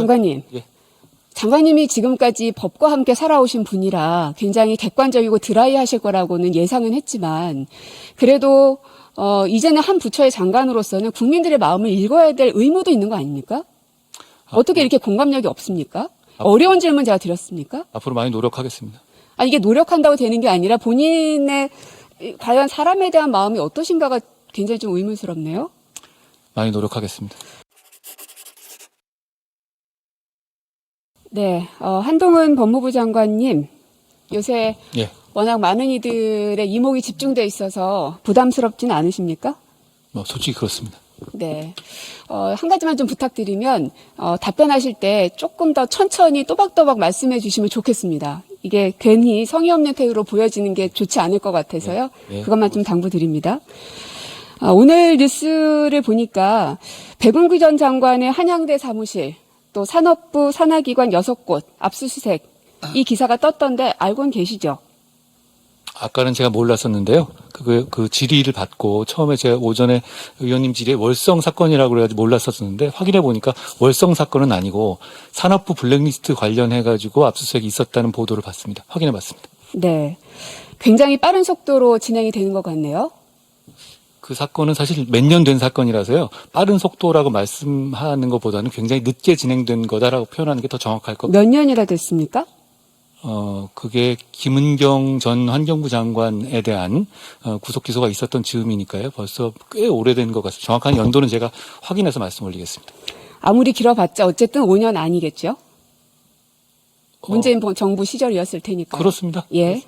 장관님. 예. 장관님이 지금까지 법과 함께 살아오신 분이라 굉장히 객관적이고 드라이하실 거라고는 예상은 했지만 그래도 어, 이제는 한 부처의 장관으로서는 국민들의 마음을 읽어야 될 의무도 있는 거 아닙니까? 어떻게 이렇게 공감력이 없습니까? 어려운 질문 제가 드렸습니까? 앞으로 많이 노력하겠습니다. 아, 이게 노력한다고 되는 게 아니라 본인의 이, 과연 사람에 대한 마음이 어떠신가가 굉장히 좀 의문스럽네요. 많이 노력하겠습니다. 네, 어, 한동훈 법무부 장관님 요새 예. 워낙 많은 이들의 이목이 집중돼 있어서 부담스럽진 않으십니까? 뭐 솔직히 그렇습니다. 네. 어, 한 가지만 좀 부탁드리면 어, 답변하실 때 조금 더 천천히 또박또박 말씀해 주시면 좋겠습니다. 이게 괜히 성의 없는 태도로 보여지는 게 좋지 않을 것 같아서요. 네, 네. 그것만 좀 당부드립니다. 아, 오늘 뉴스를 보니까 백운규 전 장관의 한양대 사무실, 또 산업부 산하기관 여섯 곳 압수수색 이 기사가 떴던데 알고는 계시죠? 아까는 제가 몰랐었는데요. 그, 그 질의를 받고 처음에 제가 오전에 의원님 질의에 월성 사건이라고 그래가지고 몰랐었는데 확인해 보니까 월성 사건은 아니고 산업부 블랙리스트 관련해가지고 압수수색이 있었다는 보도를 봤습니다. 확인해 봤습니다. 네. 굉장히 빠른 속도로 진행이 되는 것 같네요. 그 사건은 사실 몇 년 된 사건이라서요. 빠른 속도라고 말씀하는 것보다는 굉장히 늦게 진행된 거다라고 표현하는 게 더 정확할 것몇 년이나 됐습니까? 어, 그게 김은경 전 환경부 장관에 대한 어, 구속 기소가 있었던 즈음이니까요. 벌써 꽤 오래된 것 같습니다. 정확한 연도는 제가 확인해서 말씀 올리겠습니다. 아무리 길어봤자 어쨌든 5년 아니겠죠? 어, 문재인 보- 정부 시절이었을 테니까. 그렇습니다. 예.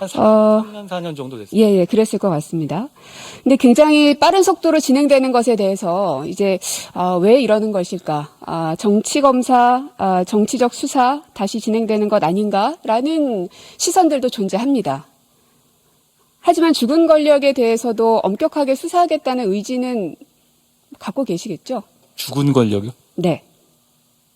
한 어, 3년, 4년 정도 됐습니다. 예, 예, 그랬을 것 같습니다. 근데 굉장히 빠른 속도로 진행되는 것에 대해서 이제 아, 왜 이러는 것일까? 아, 정치 검사, 아, 정치적 수사 다시 진행되는 것 아닌가라는 시선들도 존재합니다. 하지만 죽은 권력에 대해서도 엄격하게 수사하겠다는 의지는 갖고 계시겠죠? 죽은 권력이요? 네.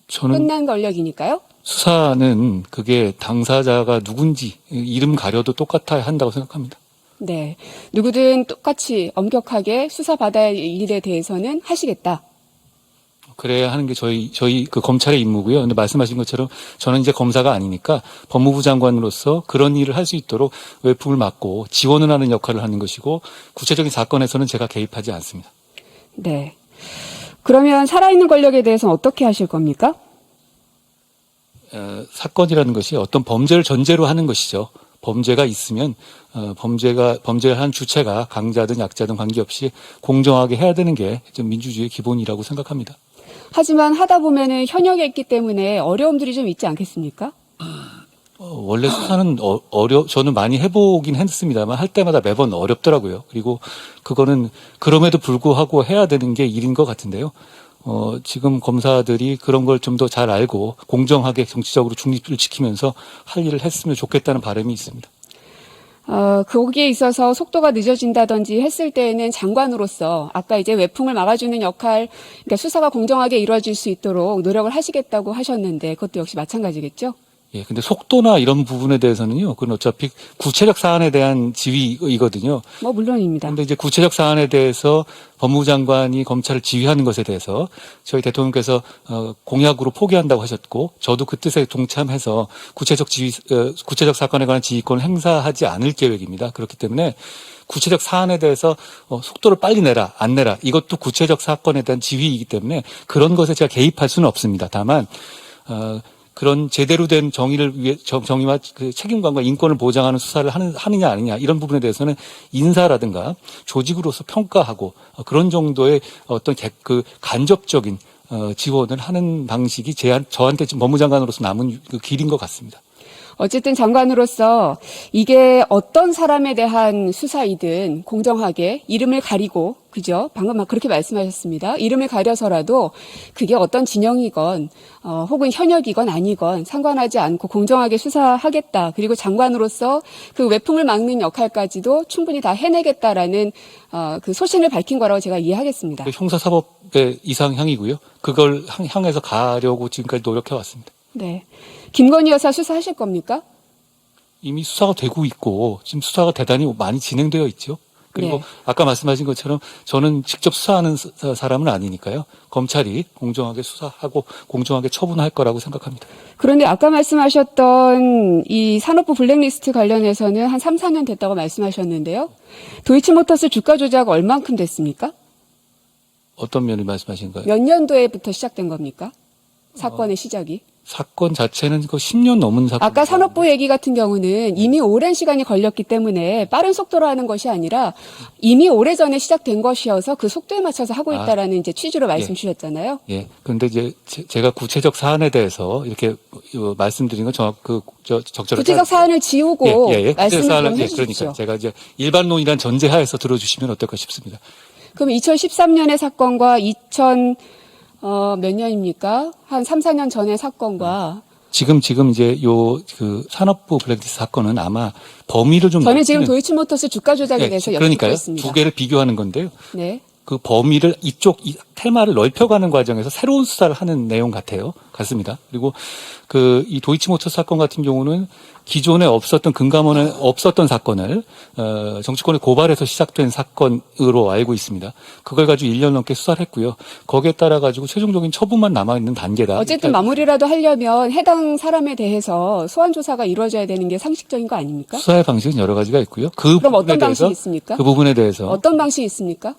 저는 끝난 권력이니까요. 수사는 그게 당사자가 누군지 이름 가려도 똑같아야 한다고 생각합니다. 네. 누구든 똑같이 엄격하게 수사받아야 할 일에 대해서는 하시겠다. 그래야 하는 게 저희 저희 그 검찰의 임무고요. 근데 말씀하신 것처럼 저는 이제 검사가 아니니까 법무부 장관으로서 그런 일을 할 수 있도록 외풍을 막고 지원을 하는 역할을 하는 것이고 구체적인 사건에서는 제가 개입하지 않습니다. 네. 그러면 살아있는 권력에 대해서는 어떻게 하실 겁니까? 어, 사건이라는 것이 어떤 범죄를 전제로 하는 것이죠. 범죄가 있으면 어, 범죄가 범죄를 한 주체가 강자든 약자든 관계없이 공정하게 해야 되는 게좀 민주주의의 기본이라고 생각합니다. 하지만 하다 보면은 현역에 있기 때문에 어려움들이 좀 있지 않겠습니까? 어, 원래 수사는 어, 어려 저는 많이 해보긴 했습니다만 할 때마다 매번 어렵더라고요. 그리고 그거는 그럼에도 불구하고 해야 되는 게 일인 것 같은데요. 어, 지금 검사들이 그런 걸 좀 더 잘 알고 공정하게 정치적으로 중립을 지키면서 할 일을 했으면 좋겠다는 바람이 있습니다. 어, 거기에 있어서 속도가 늦어진다든지 했을 때에는 장관으로서 아까 이제 외풍을 막아주는 역할, 그러니까 수사가 공정하게 이루어질 수 있도록 노력을 하시겠다고 하셨는데 그것도 역시 마찬가지겠죠? 예, 근데 속도나 이런 부분에 대해서는요, 그건 어차피 구체적 사안에 대한 지휘이거든요. 뭐 물론입니다. 그런데 이제 구체적 사안에 대해서 법무부 장관이 검찰을 지휘하는 것에 대해서 저희 대통령께서 어, 공약으로 포기한다고 하셨고 저도 그 뜻에 동참해서 구체적 지휘 어, 구체적 사건에 관한 지휘권을 행사하지 않을 계획입니다. 그렇기 때문에 구체적 사안에 대해서 어, 속도를 빨리 내라 안 내라 이것도 구체적 사건에 대한 지휘이기 때문에 그런 것에 제가 개입할 수는 없습니다. 다만 어, 그런 제대로 된 정의를 위해 정- 정의와 그 책임감과 인권을 보장하는 수사를 하는 하느냐 아니냐 이런 부분에 대해서는 인사라든가 조직으로서 평가하고 어, 그런 정도의 어떤 개- 그 간접적인 어, 지원을 하는 방식이 제 저한테 지금 법무장관으로서 남은 그 길인 것 같습니다. 어쨌든 장관으로서 이게 어떤 사람에 대한 수사이든 공정하게 이름을 가리고 그죠? 방금 막 그렇게 말씀하셨습니다. 이름을 가려서라도 그게 어떤 진영이건 어, 혹은 현역이건 아니건 상관하지 않고 공정하게 수사하겠다. 그리고 장관으로서 그 외풍을 막는 역할까지도 충분히 다 해내겠다라는 어, 그 소신을 밝힌 거라고 제가 이해하겠습니다. 그 형사사법의 이상향이고요. 그걸 향- 향해서 가려고 지금까지 노력해 왔습니다. 네. 김건희 여사 수사하실 겁니까? 이미 수사가 되고 있고 지금 수사가 대단히 많이 진행되어 있죠. 그리고 네. 아까 말씀하신 것처럼 저는 직접 수사하는 사- 사람은 아니니까요. 검찰이 공정하게 수사하고 공정하게 처분할 거라고 생각합니다. 그런데 아까 말씀하셨던 이 산업부 블랙리스트 관련해서는 한 3, 4년 됐다고 말씀하셨는데요. 도이치모터스 주가 조작 얼만큼 됐습니까? 어떤 면을 말씀하신 거예요? 몇 년도에부터 시작된 겁니까? 사건의 시작이. 사건 자체는 그 10년 넘은 사건. 아까 산업부 얘기 같은 경우는 이미 오랜 시간이 걸렸기 때문에 빠른 속도로 하는 것이 아니라 이미 오래전에 시작된 것이어서 그 속도에 맞춰서 하고 아. 있다라는 이제 취지로 말씀 예. 주셨잖아요. 예. 그런데 이제 제- 제가 구체적 사안에 대해서 이렇게 어, 말씀드린 건 정확 그저 적절하지 구체적 않- 사안을 지우고 예, 예, 예. 말씀을 사안을- 좀 예, 해주십시오. 그러니까 제가 이제 일반론이란 전제하에서 들어주시면 어떨까 싶습니다. 그럼 2013년의 사건과 2000, 어, 몇 년입니까? 한 3, 4년 전의 사건과 지금 지금 이제 요 그 산업부 블랙리스트 사건은 아마 범위를 좀 저는 지금 넓히는- 도이치모터스 주가 조작에 예, 대해서 여쭙고 그러니까요. 있습니다. 두 개를 비교하는 건데요. 네. 그 범위를 이쪽 이 테마를 넓혀가는 과정에서 새로운 수사를 하는 내용 같아요. 같습니다. 그리고 그 이 도이치모터 사건 같은 경우는 기존에 없었던 금감원에 없었던 사건을 어 정치권에 고발해서 시작된 사건으로 알고 있습니다. 그걸 가지고 1년 넘게 수사를 했고요. 거기에 따라 가지고 최종적인 처분만 남아 있는 단계다. 어쨌든 마무리라도 하려면 해당 사람에 대해서 소환 조사가 이루어져야 되는 게 상식적인 거 아닙니까? 수사의 방식은 여러 가지가 있고요. 그 그럼 부분에 어떤 대해서 방식이 있습니까? 그 부분에 대해서 어떤 방식이 있습니까?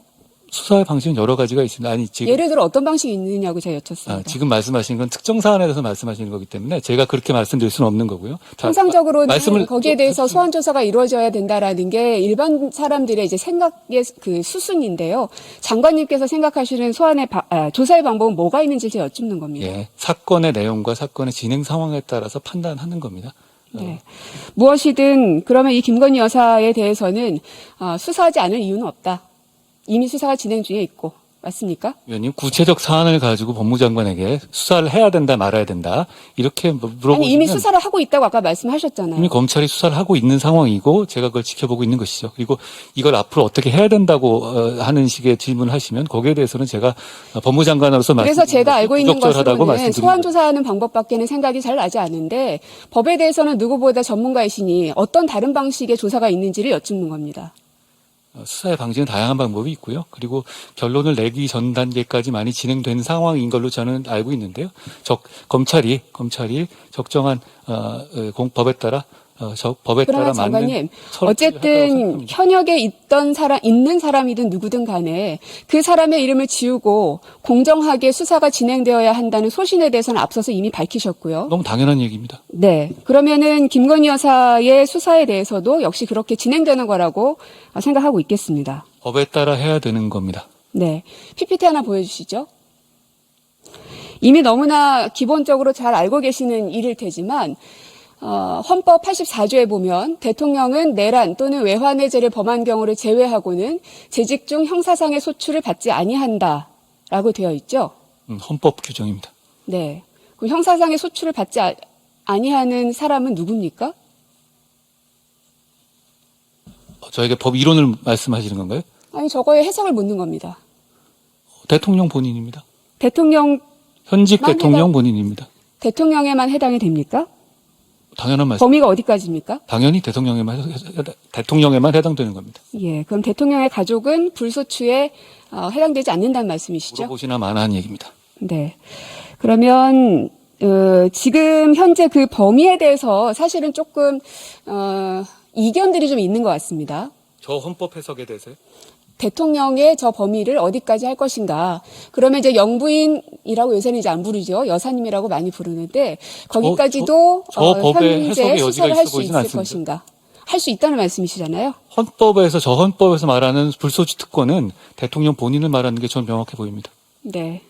수사의 방식은 여러 가지가 있습니다. 아니 지금 예를 들어 어떤 방식이 있느냐고 제가 여쭙습니다. 아, 지금 말씀하신 건 특정 사안에 대해서 말씀하시는 거기 때문에 제가 그렇게 말씀드릴 수는 없는 거고요. 자, 통상적으로는 말씀을 거기에 대해서 소환 조사가 이루어져야 된다라는 게 일반 사람들의 이제 생각의 그 수순인데요. 장관님께서 생각하시는 소환의 바- 아, 조사의 방법은 뭐가 있는지 제가 여쭙는 겁니다. 예, 사건의 내용과 사건의 진행 상황에 따라서 판단하는 겁니다. 어, 네. 무엇이든 그러면 이 김건희 여사에 대해서는 아, 수사하지 않을 이유는 없다. 이미 수사가 진행 중에 있고 맞습니까? 위원님 구체적 사안을 가지고 법무장관에게 수사를 해야 된다 말아야 된다 이렇게 뭐 물어보시면 아니 이미 수사를 하고 있다고 아까 말씀하셨잖아요. 이미 검찰이 수사를 하고 있는 상황이고 제가 그걸 지켜보고 있는 것이죠. 그리고 이걸 앞으로 어떻게 해야 된다고 어, 하는 식의 질문을 하시면 거기에 대해서는 제가 어, 법무장관으로서 그래서 제가 알고 있는 것으로는. 소환 조사하는 방법밖에는 생각이 잘 나지 않은데 법에 대해서는 누구보다 전문가이시니 어떤 다른 방식의 조사가 있는지를 여쭙는 겁니다. 어, 수사의 방식은 다양한 방법이 있고요. 그리고 결론을 내기 전 단계까지 많이 진행된 상황인 걸로 저는 알고 있는데요. 적, 검찰이 검찰이 적정한 어, 어, 공, 법에 따라 어, 저, 법에 따라 장관님 어쨌든. 현역에 있던 사람 있는 사람이든 누구든 간에 그 사람의 이름을 지우고 공정하게 수사가 진행되어야 한다는 소신에 대해서는 앞서서 이미 밝히셨고요. 너무 당연한 얘기입니다. 네. 그러면은 김건희 여사의 수사에 대해서도 역시 그렇게 진행되는 거라고 생각하고 있겠습니다. 법에 따라 해야 되는 겁니다. 네. PPT 하나 보여 주시죠. 이미 너무나 기본적으로 잘 알고 계시는 일일 테지만 어, 헌법 84조에 보면 대통령은 내란 또는 외환해제를 범한 경우를 제외하고는 재직 중 형사상의 소출을 받지 아니한다라고 되어 있죠. 음, 헌법 규정입니다. 네. 그럼 형사상의 소출을 받지 아, 아니하는 사람은 누굽니까? 어, 저에게 법 이론을 말씀하시는 건가요? 아니 저거에 해석을 묻는 겁니다. 대통령 본인입니다. 대통령 현직 만 대통령 해당- 본인입니다. 대통령에만 해당이 됩니까? 당연한 말씀. 범위가 어디까지입니까? 당연히 대통령에만 해- 대통령에만 해당되는 겁니다. 예, 그럼 대통령의 가족은 불소추에 어, 해당되지 않는다는 말씀이시죠? 물어보시나 마나한 얘기입니다. 네. 그러면 어, 지금 현재 그 범위에 대해서 사실은 조금 어, 이견들이 좀 있는 것 같습니다. 저 헌법 해석에 대해서요? 대통령의 저 범위를 어디까지 할 것인가. 그러면 이제 영부인이라고 요새는 이제 안 부르죠. 여사님이라고 많이 부르는데 거기까지도 저- 저 법의 현재 해석의 여지가 수사를 할 수 있을 않습니다. 것인가. 할 수 있다는 말씀이시잖아요. 헌법에서 저 헌법에서 말하는 불소추 특권은 대통령 본인을 말하는 게 전 명확해 보입니다. 네.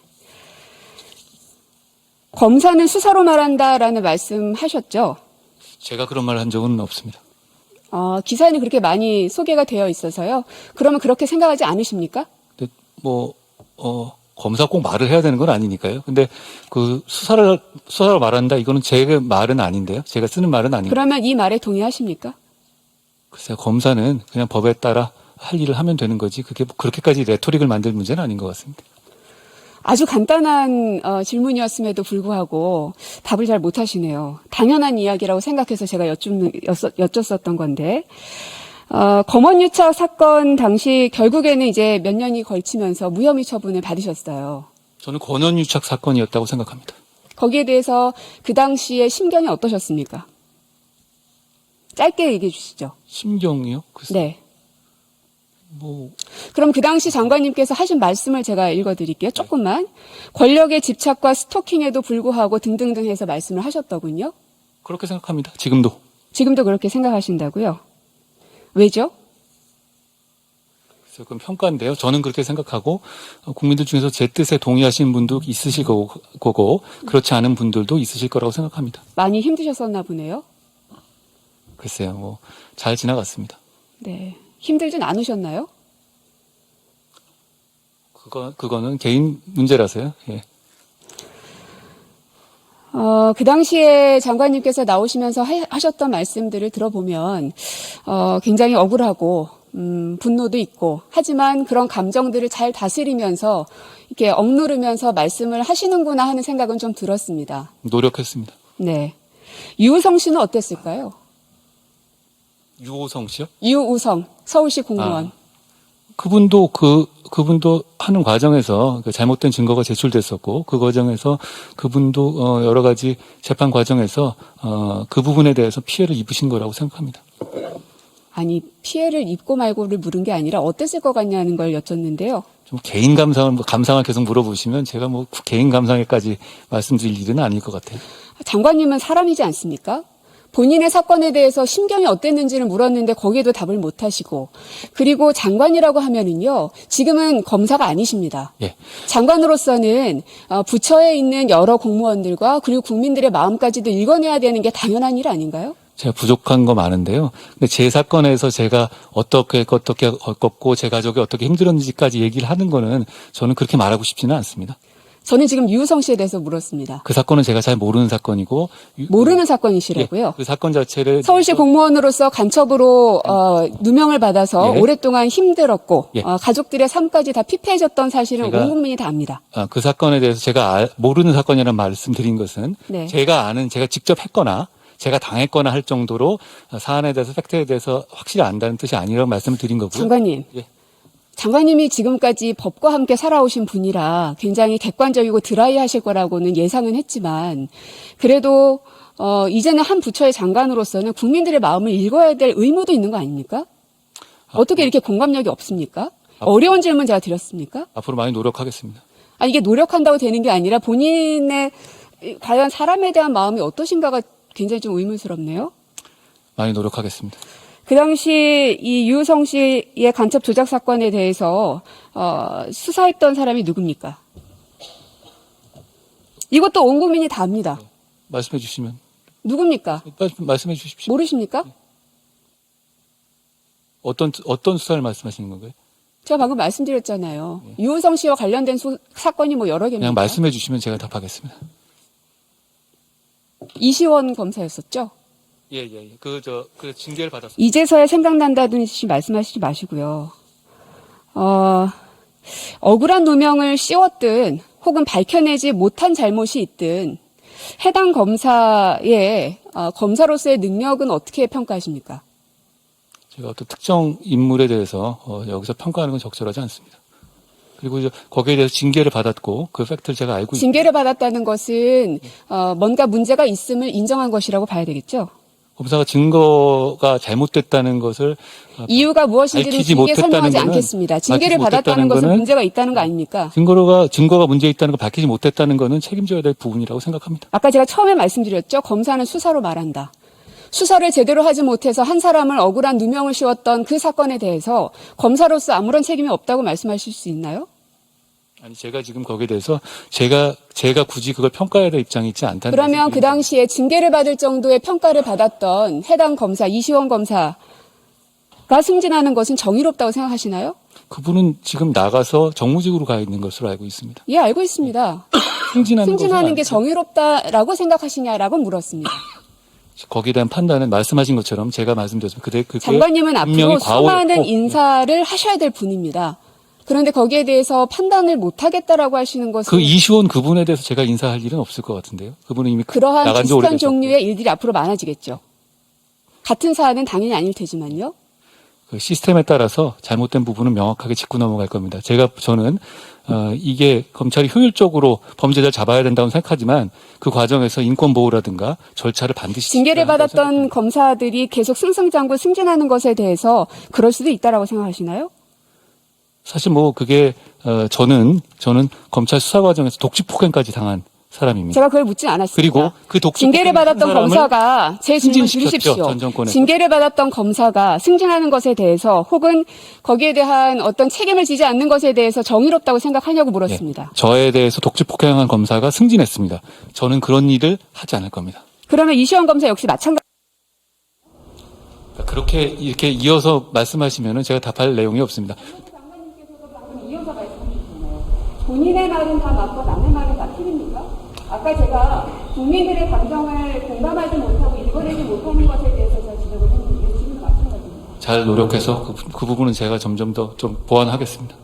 검사는 수사로 말한다라는 말씀하셨죠. 제가 그런 말을 한 적은 없습니다. 어, 기사에는 그렇게 많이 소개가 되어 있어서요. 그러면 그렇게 생각하지 않으십니까? 근데 뭐 어, 검사 꼭 말을 해야 되는 건 아니니까요. 근데 그 수사를 수사로 말한다 이거는 제 말은 아닌데요. 제가 쓰는 말은 아닌데. 그러면 이 말에 동의하십니까? 글쎄요, 검사는 그냥 법에 따라 할 일을 하면 되는 거지. 그게 뭐 그렇게까지 레토릭을 만들 문제는 아닌 것 같습니다. 아주 간단한 어, 질문이었음에도 불구하고 답을 잘 못하시네요. 당연한 이야기라고 생각해서 제가 여쭙는, 여쭙었던 건데 어, 검언유착 사건 당시 결국에는 이제 몇 년이 걸치면서 무혐의 처분을 받으셨어요. 저는 권한유착 사건이었다고 생각합니다. 거기에 대해서 그 당시에 심경이 어떠셨습니까? 짧게 얘기해 주시죠. 심경이요? 글쎄, 네. 뭐 그럼 그 당시 장관님께서 하신 말씀을 제가 읽어드릴게요. 조금만. 권력의 집착과 스토킹에도 불구하고 등등등 해서 말씀을 하셨더군요. 그렇게 생각합니다. 지금도. 지금도 그렇게 생각하신다고요? 왜죠? 그건 평가인데요. 저는 그렇게 생각하고 어, 국민들 중에서 제 뜻에 동의하시는 분도 있으실 거고, 거고 그렇지 않은 분들도 있으실 거라고 생각합니다. 많이 힘드셨었나 보네요. 글쎄요, 뭐 잘 지나갔습니다. 네. 힘들진 않으셨나요? 그거 그거는 개인 문제라서요. 예. 어, 그 당시에 장관님께서 나오시면서 하, 하셨던 말씀들을 들어보면, 어, 굉장히 억울하고, 음, 분노도 있고, 하지만 그런 감정들을 잘 다스리면서, 이렇게 억누르면서 말씀을 하시는구나 하는 생각은 좀 들었습니다. 노력했습니다. 네. 유우성 씨는 어땠을까요? 유호성 씨요? 유우성, 서울시 공무원. 그분도 그 그분도 하는 과정에서 그 잘못된 증거가 제출됐었고 그 과정에서 그분도 어 여러 가지 재판 과정에서 어그 부분에 대해서 피해를 입으신 거라고 생각합니다. 아니, 피해를 입고 말고를 물은 게 아니라 어땠을 것 같냐는 걸 여쭙는데요. 좀 개인 감상을 뭐 감상을 계속 물어보시면 제가 뭐 개인 감상에까지 말씀드릴 일은 아닐 것 같아요. 장관님은 사람이지 않습니까? 본인의 사건에 대해서 심경이 어땠는지를 물었는데 거기에도 답을 못 하시고 그리고 장관이라고 하면은요 지금은 검사가 아니십니다. 예. 장관으로서는 어, 부처에 있는 여러 공무원들과 그리고 국민들의 마음까지도 읽어내야 되는 게 당연한 일 아닌가요? 제가 부족한 거 많은데요. 근데 제 사건에서 제가 어떻게 어떻게 겪었고 제 가족이 어떻게 힘들었는지까지 얘기를 하는 거는 저는 그렇게 말하고 싶지는 않습니다. 저는 지금 유우성 씨에 대해서 물었습니다. 그 사건은 제가 잘 모르는 사건이고 유- 모르는 사건이시라고요? 예, 그 사건 자체를 서울시 공무원으로서 간첩으로 어, 누명을 받아서 예. 오랫동안 힘들었고 예. 어, 가족들의 삶까지 다 피폐해졌던 사실은 제가- 온 국민이 다 압니다. 아, 그 사건에 대해서 제가 알- 모르는 사건이라는 말씀드린 것은 네. 제가 아는 제가 직접 했거나 제가 당했거나 할 정도로 사안에 대해서 팩트에 대해서 확실히 안다는 뜻이 아니라고 말씀을 드린 거고요. 장관님. 예. 장관님이 지금까지 법과 함께 살아오신 분이라 굉장히 객관적이고 드라이하실 거라고는 예상은 했지만 그래도 어, 이제는 한 부처의 장관으로서는 국민들의 마음을 읽어야 될 의무도 있는 거 아닙니까? 어떻게 이렇게 공감력이 없습니까? 어려운 질문 제가 드렸습니까? 앞으로 많이 노력하겠습니다. 아, 이게 노력한다고 되는 게 아니라 본인의 이- 과연 사람에 대한 마음이 어떠신가가 굉장히 좀 의문스럽네요. 많이 노력하겠습니다. 그 당시 이 유성 씨의 간첩 조작 사건에 대해서 어, 수사했던 사람이 누굽니까? 이것도 온 국민이 다 압니다. 말씀해 주시면 누굽니까? 빨리 말씀해 주십시오. 모르십니까? 어떤 어떤 수사를 말씀하시는 건가요? 제가 방금 말씀드렸잖아요. 유호성 씨와 관련된 수- 사건이 뭐 여러 개입니다. 그냥 말씀해 주시면 제가 답하겠습니다. 이시원 검사였었죠. 예, 예, 예. 그, 저, 그 징계를 받았습니다. 이제서야 생각난다든지 말씀하시지 마시고요. 어, 억울한 누명을 씌웠든 혹은 밝혀내지 못한 잘못이 있든 해당 검사의 어, 검사로서의 능력은 어떻게 평가하십니까? 제가 어떤 특정 인물에 대해서 어, 여기서 평가하는 건 적절하지 않습니다. 그리고 이제 거기에 대해서 징계를 받았고 그 팩트를 제가 알고 있 징계를 받았다는 것은 어, 뭔가 문제가 있음을 인정한 것이라고 봐야 되겠죠. 검사가 증거가 잘못됐다는 것을 어, 이유가 무엇인지는 밝히지 길게 설명하지 거는 않겠습니다. 징계를 받았다는 것은 문제가 있다는 거 아닙니까? 증거가 증거가 문제 있다는 걸 밝히지 못했다는 거는 책임져야 될 부분이라고 생각합니다. 아까 제가 처음에 말씀드렸죠. 검사는 수사로 말한다. 수사를 제대로 하지 못해서 한 사람을 억울한 누명을 씌웠던 그 사건에 대해서 검사로서 아무런 책임이 없다고 말씀하실 수 있나요? 아니 제가 지금 거기에 대해서 제가 제가 굳이 그걸 평가해야 될 입장이 있지 않다는 그러면 그. 당시에 징계를 받을 정도의 평가를 받았던 해당 검사 이시원 검사가 승진하는 것은 정의롭다고 생각하시나요? 그분은 지금 나가서 정무직으로 가 있는 것으로 알고 있습니다. 예, 알고 있습니다. 승진하는, 승진하는 것은 게 아니죠. 정의롭다라고 생각하시냐라고 물었습니다. 거기에 대한 판단은 말씀하신 것처럼 제가 말씀드렸습니다. 그대 그게 장관님은 앞으로 수많은 인사를 하셔야 될 분입니다. 그런데 거기에 대해서 판단을 못 하겠다라고 하시는 것은 그 이시원 그분에 대해서 제가 인사할 일은 없을 것 같은데요. 그분은 이미 그러한 나간 지 비슷한 오래되셨고. 종류의 일들이 앞으로 많아지겠죠. 같은 사안은 당연히 아닐 테지만요. 그 시스템에 따라서 잘못된 부분은 명확하게 짚고 넘어갈 겁니다. 제가 저는 어, 이게 검찰이 효율적으로 범죄자를 잡아야 된다고 생각하지만 그 과정에서 인권 보호라든가 절차를 반드시 징계를 지켜야 한다고 받았던 검사들이 계속 승승장구 승진하는 것에 대해서 그럴 수도 있다라고 생각하시나요? 사실 뭐 그게 어, 저는 저는 검찰 수사 과정에서 독직 폭행까지 당한 사람입니다. 제가 그걸 묻진 않았습니다. 그리고 그 독직 징계를 받았던 검사가 제 질문 들으십시오. 징계를 받았던 검사가 승진하는 것에 대해서 혹은 거기에 대한 어떤 책임을 지지 않는 것에 대해서 정의롭다고 생각하냐고 물었습니다. 저에 대해서 독직 폭행한 검사가 승진했습니다. 저는 그런 일을 하지 않을 겁니다. 그러면 이시원 검사 역시 마찬가지. 그러니까 그렇게 이렇게 이어서 말씀하시면은 제가 답할 내용이 없습니다. 이어서 말씀하셨잖아요. 본인의 말은 다 맞고 남의 말은 다 틀립니까? 아까 제가 국민들의 감정을 공감하지 못하고 읽어내지 못하는 것에 대해서 제가 지적을 했는데 지금 마찬가지입니다. 잘 노력해서 그, 부- 그 부분은 제가 점점 더 좀 보완하겠습니다.